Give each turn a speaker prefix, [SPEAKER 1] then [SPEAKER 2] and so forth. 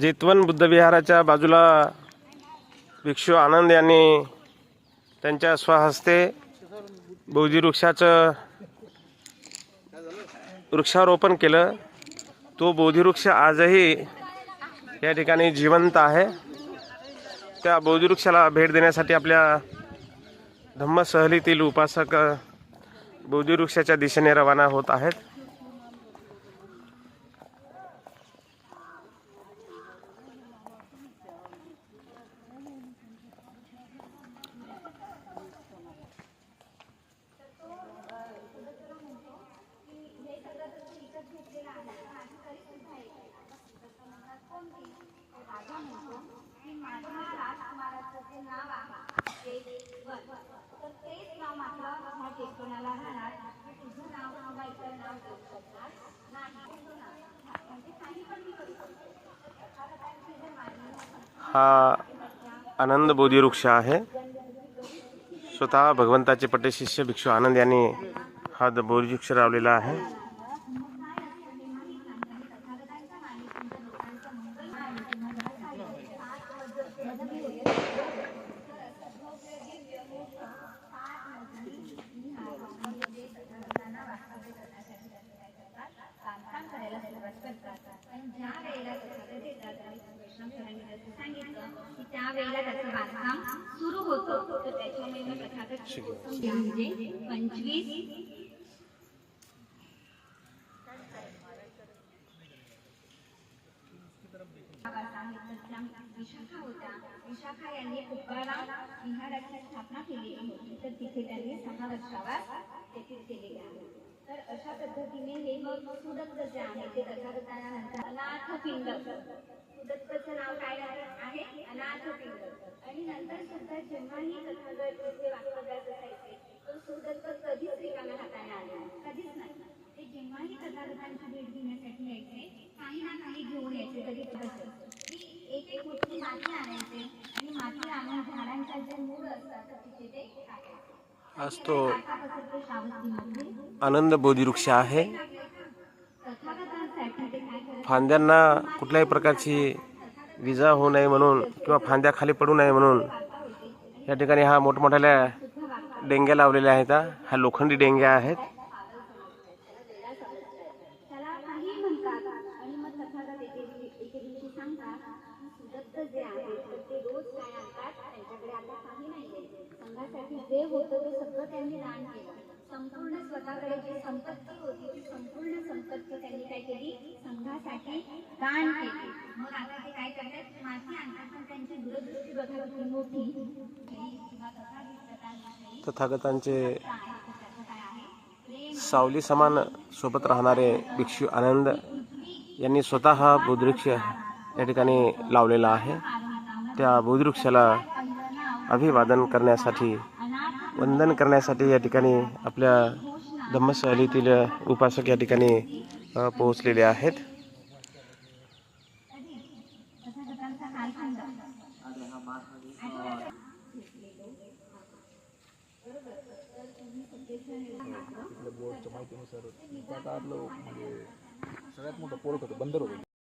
[SPEAKER 1] जेतवन बुद्धविहाराच्या बाजूला भिक्षू आनंद यांनी त्यांच्या स्वहस्ते बोधी वृक्षाचं वृक्षारोपण केलं. तो बोधिवृक्ष आजही या ठिकाणी जिवंत आहे. त्या बोधिवृक्षाला भेट देण्यासाठी आपल्या धम्मसहलीतील उपासक बोधिवृक्षाच्या दिशेने रवाना होत आहेत. हा आनंद बोधिवृक्ष आहे. स्वतः भगवंताचे पटे शिष्य भिक्षू आनंद यांनी हा द बोधिवृक्ष लावलेला आहे.
[SPEAKER 2] त्यावेळेला त्याचं बांधकाम सुरू होतं. तर त्याच्यामुळे मग तथागत म्हणजे पंचवीस विशाखा होता विशाखा यांनी तुकाराम विहाराची स्थापना केलेली होती तर तिथे त्यांनी सहा वर्षावर तेथील केलेले आहे. तर अशा पद्धतीने हे मग सुदत्त जे आहे ते तथागतांना अनाथ पिंड सुदत्तचं नाव काय आहे? अनाथ पिंड आणि नंतर सुद्धा जेव्हाही तथागत जे वास्तव्यास असायचे तर सुदत्त कधीच रिकाम्या हाताने आले नाही. कधीच नाही. ते जेव्हाही तथागतांची भेट घेण्यासाठी यायचे काही ना काही घेऊन यायचे कधी ती एक एक मोठी माती आणायचे आणि माती आणून झाडांच्या जे मूळ असतात तिथे ते टाकायचे.
[SPEAKER 1] आज तो
[SPEAKER 2] ते
[SPEAKER 1] आनंद बोधिवृक्ष आहे
[SPEAKER 2] तथागतांसाठी ते काय करत
[SPEAKER 1] फांद्यांना कुठल्याही प्रकारची विजा होऊ नये म्हणून किंवा फांद्या खाली पडू नये म्हणून या ठिकाणी हा मोठमोठ्याल्या डेंग्या लावलेल्या आहेत हा. लोखंडी डेंग्या आहेत
[SPEAKER 2] संपूर्ण स्वतःकडे जी संपत्ती होती ती संपूर्ण संपत्ती त्यांनी काय केली संघासाठी दान केली. मग आता ते काय करतात? माती आणतात पण त्यांची दूरदृष्टी बघा किती मोठी
[SPEAKER 1] तथागतांचे सावली समान सोबत राहणारे भिक्षू आनंद यांनी स्वतः हा बोधवृक्ष या ठिकाणी लावलेला आहे. त्या बोधवृक्षाला अभिवादन करण्यासाठी वंदन करण्यासाठी या ठिकाणी आपल्या धम्मशैलीतील उपासक या ठिकाणी पोहोचलेले आहेत.
[SPEAKER 3] बोर्डच्या माहितीनुसार त्या काळातलं म्हणजे सगळ्यात मोठं पोर्ट होतं बंदर होतं.